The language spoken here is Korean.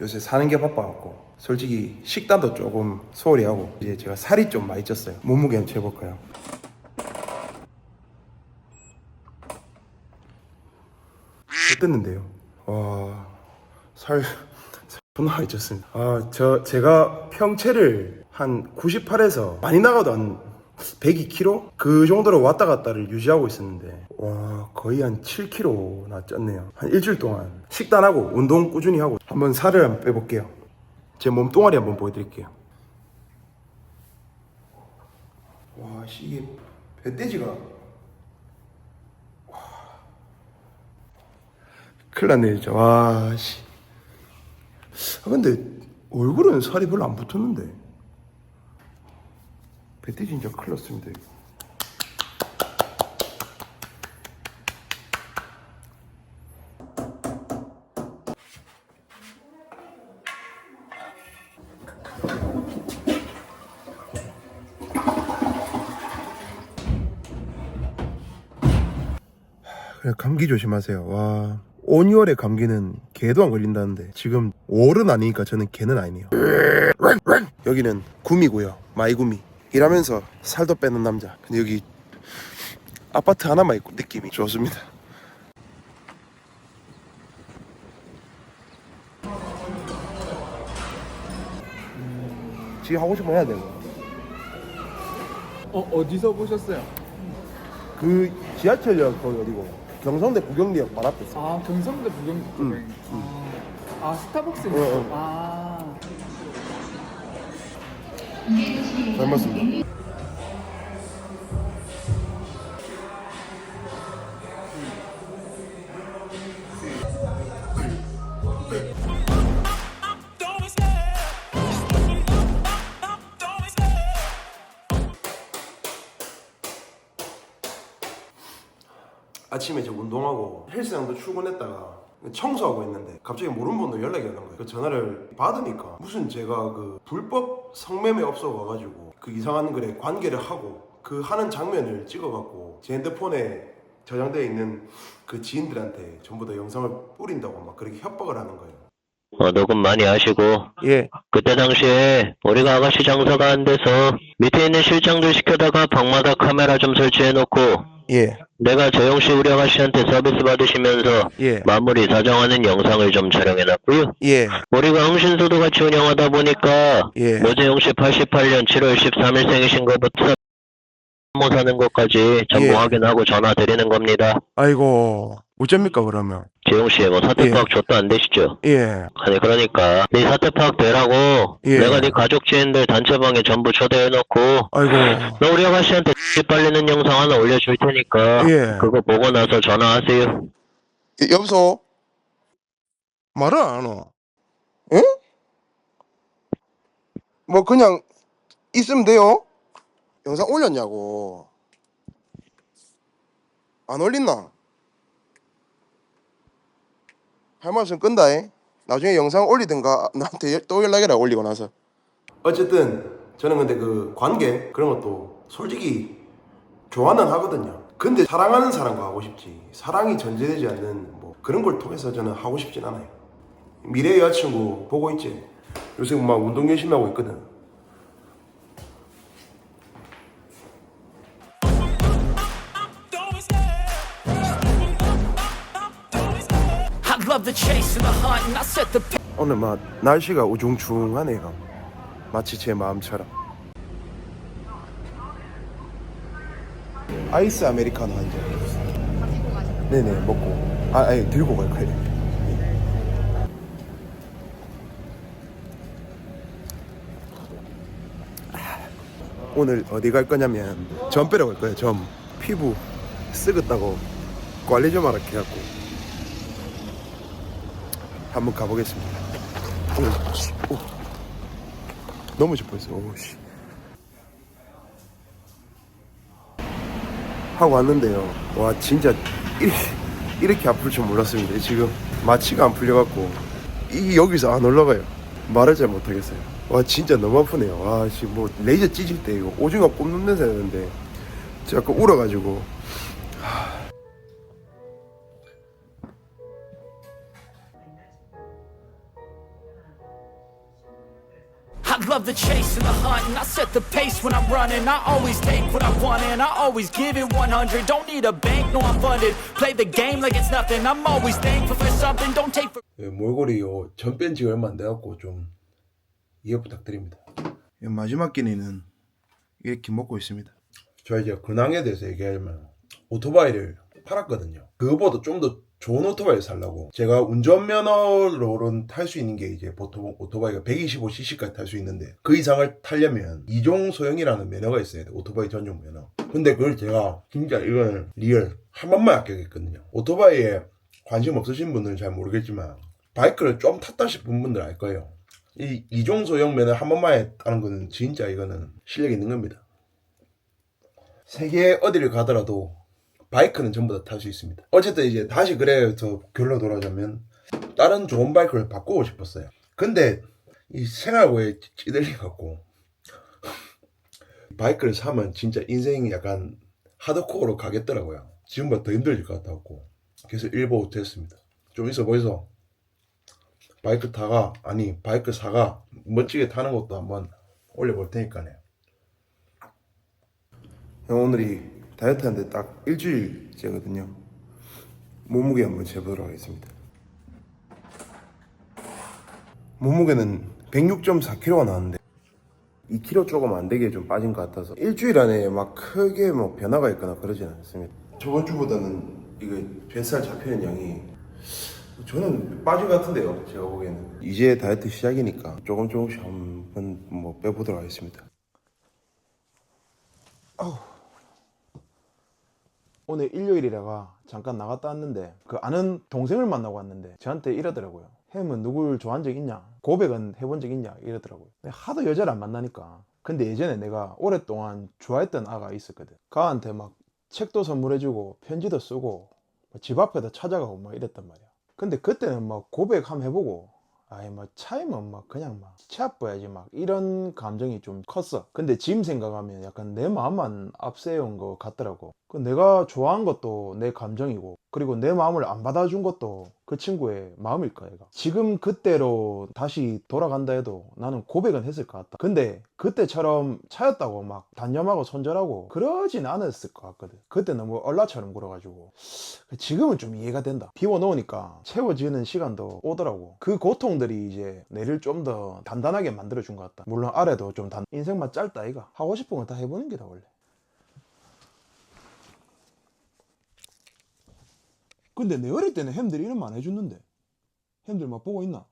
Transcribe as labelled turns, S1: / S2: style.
S1: 요새 사는 게 바빠갖고 솔직히 식단도 조금 소홀히 하고 이제 제가 살이 좀 많이 쪘어요. 몸무게 한번 재볼까요? 어땠는데요? 와, 살, 살 존나 많이 쪘습니다. 아, 저, 제가 평체를 한 98에서 많이 나가도 한 102kg? 그 정도로 왔다 갔다를 유지하고 있었는데, 와, 거의 한 7kg나 쪘네요. 한 일주일 동안 식단하고 운동 꾸준히 하고 한번 살을 한번 빼볼게요. 제 몸뚱아리 한번 보여드릴게요. 와, 씨, 이게 배돼지가 큰일 났네 진짜 와 씨. 아 근데 얼굴은 살이 별로 안 붙었는데 배태 진짜 큰일 났습니다 이거. 감기 조심하세요. 와. 5, 6월에 감기는 개도 안 걸린다는데 지금 5월은 아니니까 저는 개는 아니네요. 여기는 구미고요. 마이구미. 일하면서 살도 빼는 남자. 근데 여기 아파트 하나만 있고 느낌이 좋습니다. 지금 하고 싶으면 해야 되고.
S2: 어 어디서 보셨어요?
S1: 그 지하철역 거기 어디고? 경성대 구경리역 말 앞에 있어.
S2: 아 경상도 부경 쪽에.
S1: 응,
S2: 아, 아 스타벅스.
S1: 어, 어.
S2: 아
S1: 잘 맞습니다. 아침에 저 운동하고 헬스장도 출근했다가 청소하고 있는데 갑자기 모르는 분도 연락이 오는 거예요. 그 전화를 받으니까 무슨 제가 그 불법 성매매 업소 와가지고 그 이상한 글에 관계를 하고 그 하는 장면을 찍어갖고 제 핸드폰에 저장되어 있는 그 지인들한테 전부 다 영상을 뿌린다고 막 그렇게 협박을 하는 거예요.
S3: 어, 녹음 많이 하시고
S1: 예,
S3: 그때 당시에 우리가 아가씨 장사가 안 돼서 밑에 있는 실장들 시켜다가 방마다 카메라 좀 설치해놓고
S1: 예,
S3: 내가 재영씨 우리 아가씨한테 서비스 받으시면서
S1: 예,
S3: 마무리 사정하는 영상을 좀 촬영해놨고요.
S1: 예,
S3: 우리가 흥신소도 같이 운영하다 보니까
S1: 예.
S3: 모재영 씨 88년 7월 13일 생이신 것부터 못 사는 것까지 전부
S1: 예.
S3: 확인하고 전화 드리는 겁니다.
S1: 아이고 어쩝니까 그러면?
S3: 재영씨 뭐 사태 파악 좆도 안 되시죠?
S1: 예,
S3: 아니 그러니까 네 사태 파악 되라고
S1: 예.
S3: 내가 네 가족 지인들 단체방에 전부 초대해놓고
S1: 아이고,
S3: 너 우리 아가씨한테 X 빨리는 영상 하나 올려줄 테니까
S1: 예.
S3: 그거 보고 나서 전화하세요
S1: 예, 여보소? 말을 안 하. 응? 뭐 그냥 있으면 돼요? 영상 올렸냐고. 안 올린나? 할 말씀 끈다. 잉? 나중에 영상 올리든가 나한테 또 연락해라 올리고 나서. 어쨌든 저는 근데 그 관계 그런 것도 솔직히 좋아는 하거든요. 근데 사랑하는 사람과 하고 싶지. 사랑이 전제되지 않는 뭐 그런 걸 통해서 저는 하고 싶진 않아요. 미래 여자친구 보고 있지. 요새 막 운동 열심히 하고 있거든. 오늘 막 날씨가 우중충하네요. 마치 제 마음처럼. 아이스 아메리카노 한 잔. 네네 먹고. 아 아니 들고 갈 거예요. 네. 아, 오늘 어디 갈 거냐면 점 빼러 갈 거예요. 점 피부 쓰겠다고 관리 좀 하라 해갖고 한번 가보겠습니다. 오, 씨, 오. 너무 싶어했어. 오, 씨. 하고 왔는데요. 와, 진짜 이렇게, 이렇게 아플 줄 몰랐습니다. 지금 마취가 안 풀려갖고 이 여기서 안 올라가요. 말을 잘 못하겠어요. 와, 진짜 너무 아프네요. 와, 지금 뭐 레이저 찢을 때 이거 오징어 꼽는 냄새 나는데 자꾸 울어가지고
S4: I love the chase and the hunt, and I set the pace when I'm running. I always take what I want, and I always give it 100. Don't need a bank, no, I'm funded. Play the game like it's nothing. I'm always thankful for something. Don't take for
S1: 예, 몰골이 요 전 뺀 지 얼마 안 돼갖고 좀 이해 부탁드립니다. 마지막 끼니는 이렇게 먹고 있습니다. 저 이제 근황에 대해서 얘기하면 오토바이를 팔았거든요. 그거보다 좀 더 좋은 오토바이를 살라고. 제가 운전면허로는 탈 수 있는 게 이제 보통 오토바이가 125cc까지 탈 수 있는데 그 이상을 타려면 이종 소형이라는 면허가 있어야 돼 오토바이 전용 면허. 근데 그걸 제가 진짜 이건 리얼 한 번만 합격했거든요. 오토바이에 관심 없으신 분들은 잘 모르겠지만 바이크를 좀 탔다 싶은 분들 알 거예요. 이 이종 소형 면허 한 번만에 따는 거는 진짜 이거는 실력 있는 겁니다. 세계 어디를 가더라도 바이크는 전부 다 탈 수 있습니다. 어쨌든 이제 다시 그래서 결론 돌아오자면 다른 좋은 바이크를 바꾸고 싶었어요. 근데 이 생활고에 찌들려 갖고 바이크를 사면 진짜 인생이 약간 하드코어로 가겠더라고요. 지금보다 더 힘들질 것 같았고 그래서 일보 됐습니다. 좀 있어 보이소. 바이크 타가 아니 바이크 사가 멋지게 타는 것도 한번 올려볼 테니까요. 형 오늘이 다이어트 하는데 딱 일주일째거든요. 몸무게 한번 재보도록 하겠습니다. 몸무게는 106.4kg가 나왔는데 2kg 조금 안 되게 좀 빠진 것 같아서 일주일 안에 막 크게 뭐 변화가 있거나 그러진 않습니다. 저번 주보다는 이거 뱃살 잡히는 양이 저는 빠진 것 같은데요. 제가 보기에는 이제 다이어트 시작이니까 조금 조금씩 한번 뭐 빼보도록 하겠습니다.
S5: 오늘 일요일이라가 잠깐 나갔다 왔는데 그 아는 동생을 만나고 왔는데 저한테 이러더라고요. 햄은 누굴 좋아한 적 있냐? 고백은 해본 적 있냐? 이러더라고요. 하도 여자를 안 만나니까. 근데 예전에 내가 오랫동안 좋아했던 아가 있었거든. 가한테 막 책도 선물해주고 편지도 쓰고 뭐집 앞에다 찾아가고 막 이랬단 말이야. 근데 그때는 막 고백 한번 해보고 아이 뭐 차이면 막 그냥 막 치아봐야지 막 이런 감정이 좀 컸어. 근데 지금 생각하면 약간 내 마음만 앞세운 것 같더라고. 그 내가 좋아한 것도 내 감정이고 그리고 내 마음을 안 받아준 것도 그 친구의 마음일 거야 얘가 지금 그때로 다시 돌아간다 해도 나는 고백은 했을 것 같다 근데 그때처럼 차였다고 막 단념하고 손절하고 그러진 않았을 것 같거든 그때 너무 얼라처럼 굴어가지고 지금은 좀 이해가 된다. 비워 놓으니까 채워지는 시간도 오더라고. 그 고통들이 이제 내를 좀 더 단단하게 만들어준 것 같다. 물론 아래도 좀 단, 인생만 짧다, 이가. 하고 싶은 거 다 해보는 게 다, 원래. 근데 내 어릴 때는 햄들이 이런 말 안 해줬는데. 햄들 막 보고 있나?